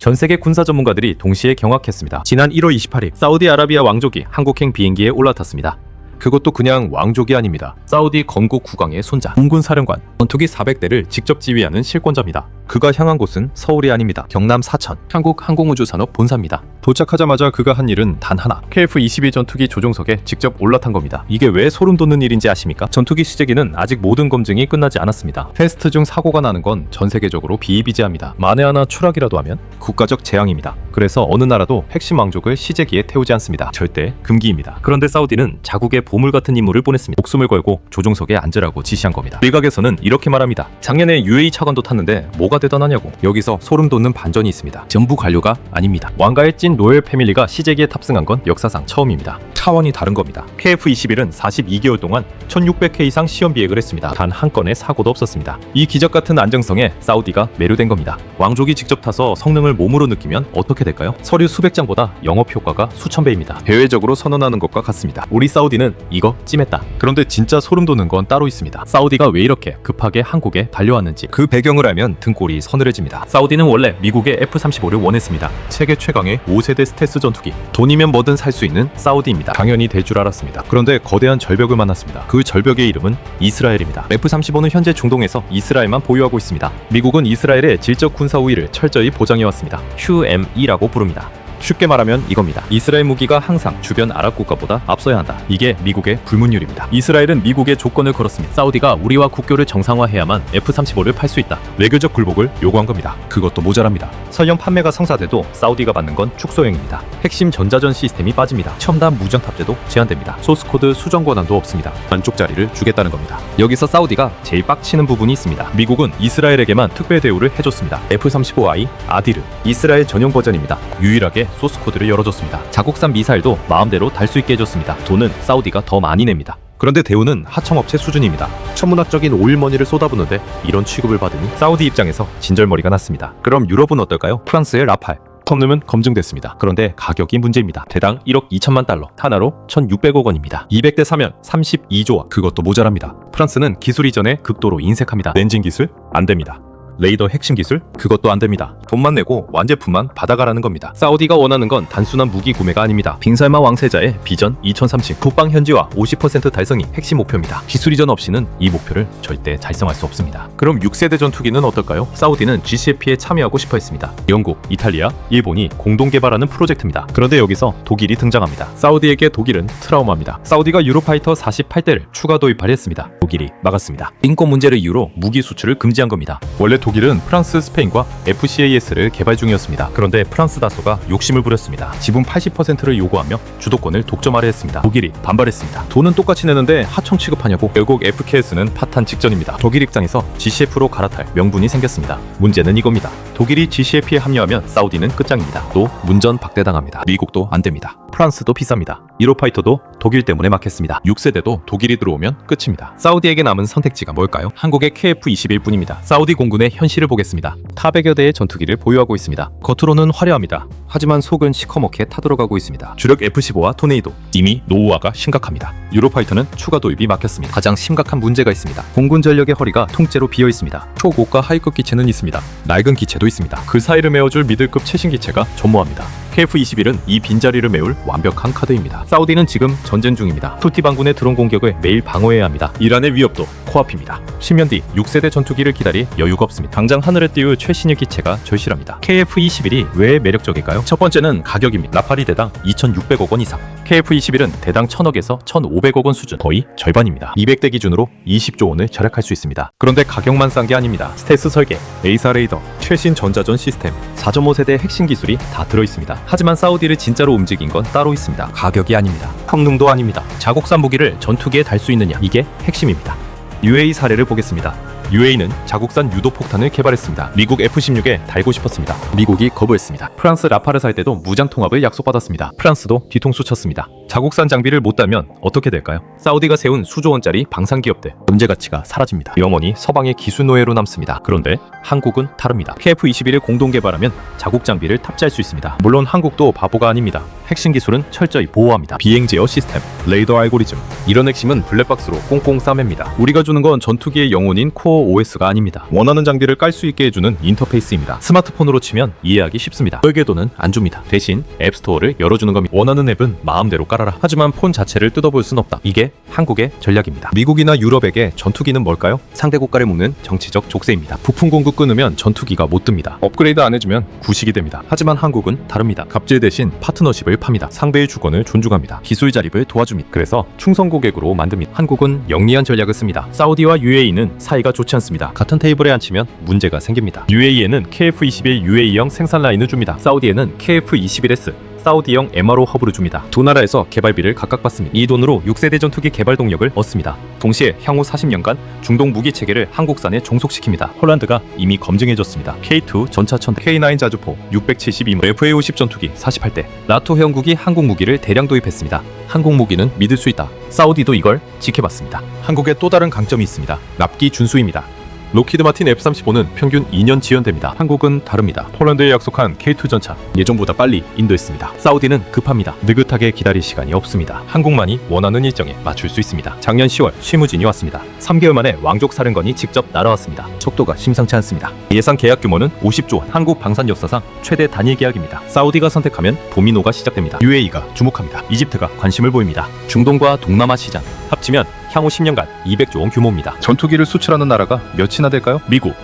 전 세계 군사 전문가들이 동시에 경악했습니다. 지난 1월 28일 사우디아라비아 왕족이 한국행 비행기에 올라탔습니다. 그것도 그냥 왕족이 아닙니다. 사우디 건국 국왕의 손자, 공군 사령관, 전투기 400대를 직접 지휘하는 실권자입니다. 그가 향한 곳은 서울이 아닙니다. 경남 사천. 한국 항공우주산업 본사입니다. 도착하자마자 그가 한 일은 단 하나. KF-22 전투기 조종석에 직접 올라탄 겁니다. 이게 왜 소름 돋는 일인지 아십니까? 전투기 시제기는 아직 모든 검증이 끝나지 않았습니다. 테스트 중 사고가 나는 건 전 세계적으로 비일비재합니다. 만에 하나 추락이라도 하면 국가적 재앙입니다. 그래서 어느 나라도 핵심 왕족을 시제기에 태우지 않습니다. 절대 금기입니다. 그런데 사우디는 자국의 보물 같은 임무를 보냈습니다. 목숨을 걸고 조종석에 앉으라고 지시한 겁니다. 일각에서는 이렇게 말합니다. 작년에 UAE 차관도 탔는데 뭐가 대단하냐고. 여기서 소름 돋는 반전이 있습니다. 전부 관료가 아닙니다. 왕가의 찐 노엘 패밀리가 시제기에 탑승한 건 역사상 처음입니다. 차원이 다른 겁니다. KF-21은 42개월 동안 1600회 이상 시험 비행을 했습니다. 단 한 건의 사고도 없었습니다. 이 기적 같은 안정성에 사우디가 매료된 겁니다. 왕족이 직접 타서 성능을 몸으로 느끼면 어떻게 될까요? 서류 수백 장보다 영업 효과가 수천 배입니다. 대외적으로 선언하는 것과 같습니다. 우리 사우디는 이거 찜했다. 그런데 진짜 소름 돋는 건 따로 있습니다. 사우디가 왜 이렇게 급하게 한국에 달려왔는지 그 배경을 알면 등골이 서늘해집니다. 사우디는 원래 미국의 F-35를 원했습니다. 세계 최강의 5세대 스텔스 전투기. 돈이면 뭐든 살 수 있는 사우디입니다. 당연히 될 줄 알았습니다. 그런데 거대한 절벽을 만났습니다. 그 절벽의 이름은 이스라엘입니다. F-35는 현재 중동에서 이스라엘만 보유하고 있습니다. 미국은 이스라엘의 질적 군사 우위를 철저히 보장해왔습니다. QME라고 부릅니다. 쉽게 말하면 이겁니다. 이스라엘 무기가 항상 주변 아랍 국가보다 앞서야 한다. 이게 미국의 불문율입니다. 이스라엘은 미국에 조건을 걸었습니다. 사우디가 우리와 국교를 정상화해야만 F-35를 팔 수 있다. 외교적 굴복을 요구한 겁니다. 그것도 모자랍니다. 설령 판매가 성사돼도 사우디가 받는 건 축소형입니다. 핵심 전자전 시스템이 빠집니다. 첨단 무장 탑재도 제한됩니다. 소스코드 수정 권한도 없습니다. 반쪽 자리를 주겠다는 겁니다. 여기서 사우디가 제일 빡치는 부분이 있습니다. 미국은 이스라엘에게만 특별 대우를 해줬습니다. F-35I 아디르 이스라엘 전용 버전입니다. 유일하게 소스 코드를 열어줬습니다. 자국산 미사일도 마음대로 달 수 있게 해줬습니다. 돈은 사우디가 더 많이 냅니다. 그런데 대우는 하청업체 수준입니다. 천문학적인 오일머니를 쏟아부는데 이런 취급을 받으니 사우디 입장에서 진절머리가 났습니다. 그럼 유럽은 어떨까요? 프랑스의 라팔. 컴능은 검증됐습니다. 그런데 가격이 문제입니다. 대당 1억 2천만 달러, 하나로 1,600억 원입니다. 200대 사면 32조와 그것도 모자랍니다. 프랑스는 기술 이전에 극도로 인색합니다. 엔진 기술 안 됩니다. 레이더 핵심 기술? 그것도 안 됩니다. 돈만 내고 완제품만 받아가라는 겁니다. 사우디가 원하는 건 단순한 무기 구매가 아닙니다. 빙살마 왕세자의 비전 2030 국방 현지화 50% 달성이 핵심 목표입니다. 기술 이전 없이는 이 목표를 절대 달성할 수 없습니다. 그럼 6세대 전투기는 어떨까요? 사우디는 GCF에 참여하고 싶어 했습니다. 영국, 이탈리아, 일본이 공동 개발하는 프로젝트입니다. 그런데 여기서 독일이 등장합니다. 사우디에게 독일은 트라우마입니다. 사우디가 유로파이터 48대를 추가 도입하려 했습니다. 독일이 막았습니다. 인권 문제를 이유로 무기 수출을 금지한 겁니다. 원래 독 일은 프랑스, 스페인과 FCAS를 개발 중이었습니다. 그런데 프랑스 다소가 욕심을 부렸습니다. 지분 80%를 요구하며 주도권을 독점하려 했습니다. 독일이 반발했습니다. 돈은 똑같이 내는데 하청 취급하냐고 결국 FKS는 파탄 직전입니다. 독일 입장에서 GCF로 갈아탈 명분이 생겼습니다. 문제는 이겁니다. 독일이 GCF에 합류하면 사우디는 끝장입니다. 또 문전 박대당합니다. 미국도 안 됩니다. 프랑스도 비쌉니다. 이로파이터도 독일 때문에 막혔습니다. 6세대도 독일이 들어오면 끝입니다. 사우디에게 남은 선택지가 뭘까요? 한국의 KF-21뿐입니다. 사우디 공군의 현실을 보겠습니다. 400여 대의 전투기를 보유하고 있습니다. 겉으로는 화려합니다. 하지만 속은 시커멓게 타들어가고 있습니다. 주력 F-15와 토네이도 이미 노후화가 심각합니다. 유로파이터는 추가 도입이 막혔습니다. 가장 심각한 문제가 있습니다. 공군 전력의 허리가 통째로 비어 있습니다. 초고가 하이급 기체는 있습니다. 낡은 기체도 있습니다. 그 사이를 메워줄 미들급 최신 기체가 전무합니다. KF-21은 이 빈자리를 메울 완벽한 카드입니다. 사우디는 지금 전쟁 중입니다. 투티 반군의 드론 공격을 매일 방어해야 합니다. 이란의 위협도 코앞입니다. 10년 뒤 6세대 전투기를 기다릴 여유가 없습니다. 당장 하늘에 띄울 최신의 기체가 절실합니다. KF-21이 왜 매력적일까요? 첫 번째는 가격입니다. 라파리 대당 2,600억 원 이상. KF-21은 대당 1,000억에서 1,500억 원 수준, 거의 절반입니다. 200대 기준으로 20조 원을 절약할 수 있습니다. 그런데 가격만 싼 게 아닙니다. 스텔스 설계, 에이사 레이더, 최신 전자전 시스템, 4.5세대 핵심 기술이 다 들어있습니다. 하지만 사우디를 진짜로 움직인 건 따로 있습니다. 가격이 아닙니다. 성능도 아닙니다. 자국산 무기를 전투기에 달 수 있느냐, 이게 핵심입니다. UAE 사례를 보겠습니다. UAE는 자국산 유도 폭탄을 개발했습니다. 미국 F-16에 달고 싶었습니다. 미국이 거부했습니다. 프랑스 라파를 살 때도 무장 통합을 약속받았습니다. 프랑스도 뒤통수 쳤습니다. 자국산 장비를 못 따면 어떻게 될까요? 사우디가 세운 수조 원짜리 방산 기업들 경제 가치가 사라집니다. 영원히 서방의 기술 노예로 남습니다. 그런데 한국은 다릅니다. KF-21을 공동 개발하면 자국 장비를 탑재할 수 있습니다. 물론 한국도 바보가 아닙니다. 핵심 기술은 철저히 보호합니다. 비행 제어 시스템, 레이더 알고리즘 이런 핵심은 블랙박스로 꽁꽁 싸맵니다. 우리가 주는 건 전투기의 영혼인 코어 OS가 아닙니다. 원하는 장비를 깔 수 있게 해주는 인터페이스입니다. 스마트폰으로 치면 이해하기 쉽습니다. 설계도는 안 줍니다. 대신 앱스토어를 열어주는 겁니다. 원하는 앱은 마음대로 깔아 라. 하지만 폰 자체를 뜯어볼 순 없다. 이게 한국의 전략입니다. 미국이나 유럽에게 전투기는 뭘까요? 상대 국가를 묶는 정치적 족쇄입니다. 부품 공급 끊으면 전투기가 못 듭니다. 업그레이드 안 해주면 구식이 됩니다. 하지만 한국은 다릅니다. 갑질 대신 파트너십을 팝니다. 상대의 주권을 존중합니다. 기술 자립을 도와줍니다. 그래서 충성 고객으로 만듭니다. 한국은 영리한 전략을 씁니다. 사우디와 UAE는 사이가 좋지 않습니다. 같은 테이블에 앉히면 문제가 생깁니다. UAE에는 KF-21 UAE형 생산 라인을 줍니다. 사우디에는 KF-21S 사우디형 MRO 허브를 줍니다. 두 나라에서 개발비를 각각 받습니다. 이 돈으로 6세 대 전 투기 개발 동력을 얻습니다. 동시에 향후 40년간 중동 무기 체계를 한국산에 종속시킵니다. 홀란드가 이미 검증해줬습니다. K2 전차천 K9 자주포 672문 FA-50 전투기 48대 나토 회원국이 한국 무기를 대량 도입했습니다. 한국 무기는 믿을 수 있다. 사우디도 이걸 지켜봤습니다. 한국의 또 다른 강점이 있습니다. 납기 준수입니다. 로키드 마틴 F-35는 평균 2년 지연됩니다. 한국은 다릅니다. 폴란드에 약속한 K2 전차 예정보다 빨리 인도했습니다. 사우디는 급합니다. 느긋하게 기다릴 시간이 없습니다. 한국만이 원하는 일정에 맞출 수 있습니다. 작년 10월 쉬무진이 왔습니다. 3개월 만에 왕족 사령관이 직접 날아왔습니다. 속도가 심상치 않습니다. 예상 계약 규모는 50조 원, 한국 방산 역사상 최대 단일 계약입니다. 사우디가 선택하면 도미노가 시작됩니다. UAE가 주목합니다. 이집트가 관심을 보입니다. 중동과 동남아 시장 합치면 향후 10년간 200조 원 규모입니다. 전투기를 수출하는 나라가 몇이나 될까요? 미국,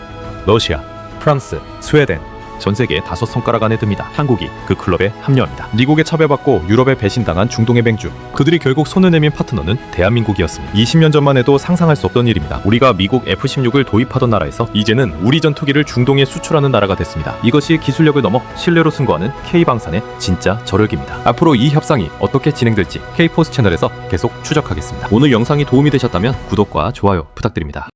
러시아, 프랑스, 스웨덴 전 세계 다섯 손가락 안에 듭니다. 한국이 그 클럽에 합류합니다. 미국에 차별받고 유럽에 배신당한 중동의 맹주. 그들이 결국 손을 내민 파트너는 대한민국이었습니다. 20년 전만 해도 상상할 수 없던 일입니다. 우리가 미국 F-16을 도입하던 나라에서 이제는 우리 전투기를 중동에 수출하는 나라가 됐습니다. 이것이 기술력을 넘어 신뢰로 승거하는 K방산의 진짜 저력입니다. 앞으로 이 협상이 어떻게 진행될지 K포스 채널에서 계속 추적하겠습니다. 오늘 영상이 도움이 되셨다면 구독과 좋아요 부탁드립니다.